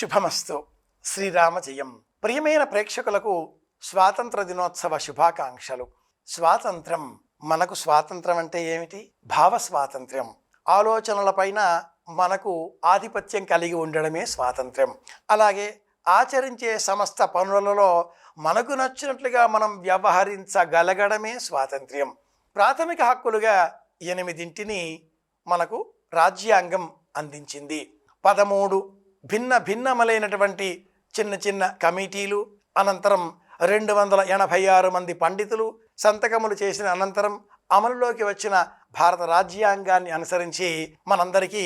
శుభమస్తు. శ్రీరామజయం. ప్రియమైన ప్రేక్షకులకు స్వాతంత్ర దినోత్సవ శుభాకాంక్షలు. స్వాతంత్రం మనకు స్వాతంత్రం అంటే ఏమిటి? భావ స్వాతంత్ర్యం. ఆలోచనలపైన మనకు ఆధిపత్యం కలిగి ఉండడమే స్వాతంత్ర్యం. అలాగే ఆచరించే సమస్త పనులలో మనకు నచ్చినట్లుగా మనం వ్యవహరించగలగడమే స్వాతంత్ర్యం. ప్రాథమిక హక్కులుగా ఎనిమిదింటిని మనకు రాజ్యాంగం అందించింది. పదమూడు భిన్న భిన్నములైనటువంటి చిన్న చిన్న కమిటీలు అనంతరం రెండు వందల ఎనభై ఆరు మంది పండితులు సంతకములు చేసిన అనంతరం అమలులోకి వచ్చిన భారత రాజ్యాంగాన్ని అనుసరించి మనందరికీ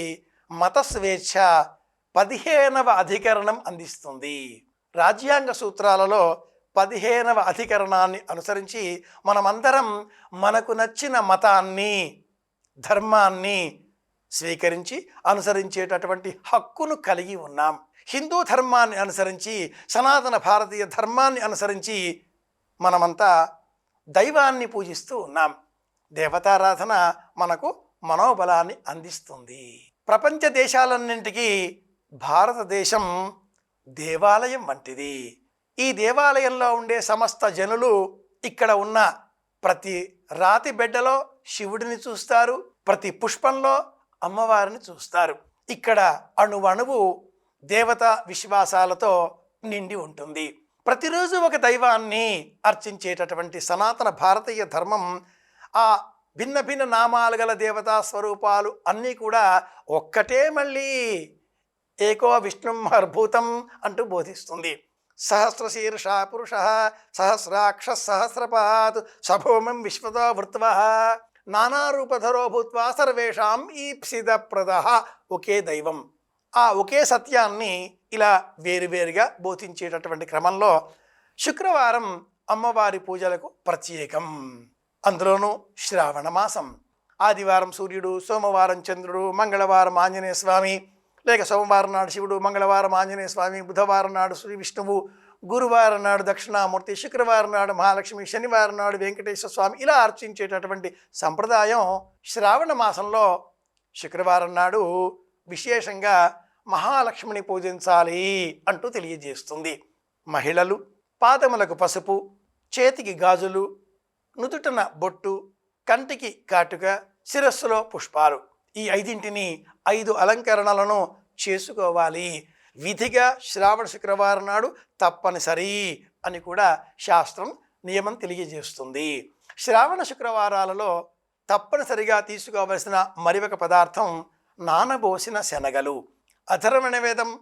మత స్వేచ్ఛ పదిహేనవ అధికరణం అందిస్తుంది. రాజ్యాంగ సూత్రాలలో పదిహేనవ అధికరణాన్ని అనుసరించి మనమందరం మనకు నచ్చిన మతాన్ని ధర్మాన్ని స్వీకరించి అనుసరించేటటువంటి హక్కును కలిగి ఉన్నాం. హిందూ ధర్మాన్ని అనుసరించి సనాతన భారతీయ ధర్మాన్ని అనుసరించి మనమంతా దైవాన్ని పూజిస్తూ ఉన్నాం. దేవతారాధన మనకు మనోబలాన్ని అందిస్తుంది. ప్రపంచ దేశాలన్నింటికీ భారతదేశం దేవాలయం వంటిది. ఈ దేవాలయంలో ఉండే సమస్త జనులు ఇక్కడ ఉన్న ప్రతి రాతి బిడ్డలో శివుడిని చూస్తారు ప్రతి పుష్పంలో అమ్మవారిని చూస్తారు. ఇక్కడ అణువణువు దేవత విశ్వాసాలతో నిండి ఉంటుంది. ప్రతిరోజు ఒక దైవాన్ని అర్చించేటటువంటి సనాతన భారతీయ ధర్మం ఆ భిన్న భిన్న నామాలు గల దేవతా స్వరూపాలు అన్నీ కూడా ఒక్కటే మళ్ళీ ఏకో విష్ణుం హర్భూతం అంటూ బోధిస్తుంది. సహస్రశీర్ష పురుష సహస్రాక్ష సహస్రపాత్ సభోమం విశ్వతో వృత్వ. నానారూపధరో భూత్వా సర్వేషాం ఈప్సిదప్రద. ఒకే దైవం. ఆ ఒకే సత్యాన్ని ఇలా వేరువేరుగా బోధించేటటువంటి క్రమంలో శుక్రవారం అమ్మవారి పూజలకు ప్రత్యేకం. అందులోనూ శ్రావణ మాసం. ఆదివారం సూర్యుడు సోమవారం చంద్రుడు మంగళవారం ఆంజనేయ స్వామి లేక సోమవారం నాడు శివుడు మంగళవారం ఆంజనేయ స్వామి బుధవారం నాడు శ్రీ విష్ణువు గురువారం నాడు దక్షిణామూర్తి శుక్రవారం నాడు మహాలక్ష్మి శనివారం నాడు వెంకటేశ్వర స్వామి ఇలా అర్చించేటటువంటి సంప్రదాయం శ్రావణ మాసంలో శుక్రవారం నాడు విశేషంగా మహాలక్ష్మిని పూజించాలి అంటూ తెలియజేస్తుంది. మహిళలు పాదములకు పసుపు చేతికి గాజులు నుదుటన బొట్టు కంటికి కాటుక శిరస్సులో పుష్పాలు ఈ ఐదింటిని ఐదు అలంకరణలను చేసుకోవాలి. విధిగా శ్రావణ శుక్రవారం నాడు తప్పనిసరి అని కూడా శాస్త్రం నియమం తెలియజేస్తుంది. శ్రావణ శుక్రవారాలలో తప్పనిసరిగా తీసుకోవలసిన మరి ఒక పదార్థం నానబోసిన శనగలు. అధర్వణ వేదం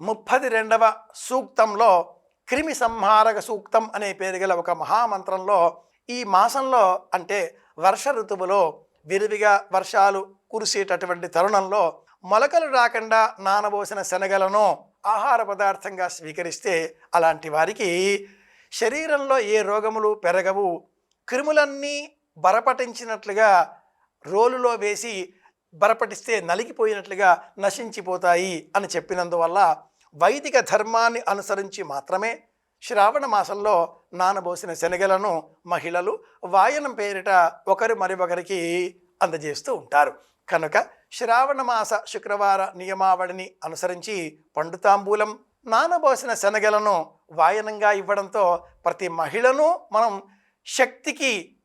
ముప్పది రెండవ సూక్తంలో క్రిమి సంహారక సూక్తం అనే పేరు గల ఒక మహామంత్రంలో ఈ మాసంలో అంటే వర్ష ఋతువులో విరివిగా వర్షాలు కురిసేటటువంటి తరుణంలో మొలకలు రాకుండా నానబోసిన శనగలను ఆహార పదార్థంగా స్వీకరిస్తే అలాంటి వారికి శరీరంలో ఏ రోగములు పెరగవు. క్రిములన్నీ బరపటించినట్లుగా రోలులో వేసి బరపటిస్తే నలిగిపోయినట్లుగా నశించిపోతాయి అని చెప్పినందువల్ల వైదిక ధర్మాన్ని అనుసరించి మాత్రమే శ్రావణ మాసంలో నానబోసిన శనగలను మహిళలు వాయనం పేరిట ఒకరు మరొకరికి అందజేస్తూ ఉంటారు. కనుక శ్రావణమాస శుక్రవార నియమావళిని అనుసరించి పండుతాంబూలం నానబోసిన శనగలను వాయనంగా ఇవ్వడంతో ప్రతి మహిళను మనం శక్తికి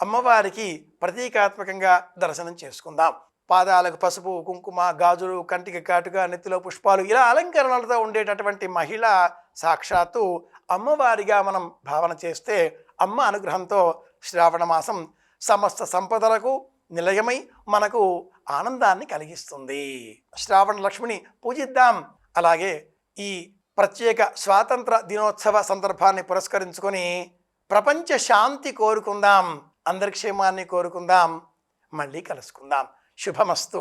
అమ్మవారికి ప్రతీకాత్మకంగా దర్శనం చేసుకుందాం. పాదాలకు పసుపు కుంకుమ గాజులు కంటికి కాటుగా నెత్తిలో పుష్పాలు ఇలా అలంకరణలతో ఉండేటటువంటి మహిళ సాక్షాత్తు అమ్మవారిగా మనం భావన చేస్తే అమ్మ అనుగ్రహంతో శ్రావణ మాసం సమస్త సంపదలకు నిలయమై మనకు ఆనందాన్ని కలిగిస్తుంది. శ్రావణ లక్ష్మిని పూజిద్దాం. అలాగే ఈ ప్రత్యేక స్వాతంత్ర దినోత్సవ సందర్భాన్ని పురస్కరించుకొని ప్రపంచ శాంతి కోరుకుందాం. అందరి క్షేమాన్ని కోరుకుందాం. మళ్ళీ కలుసుకుందాం. శుభమస్తు.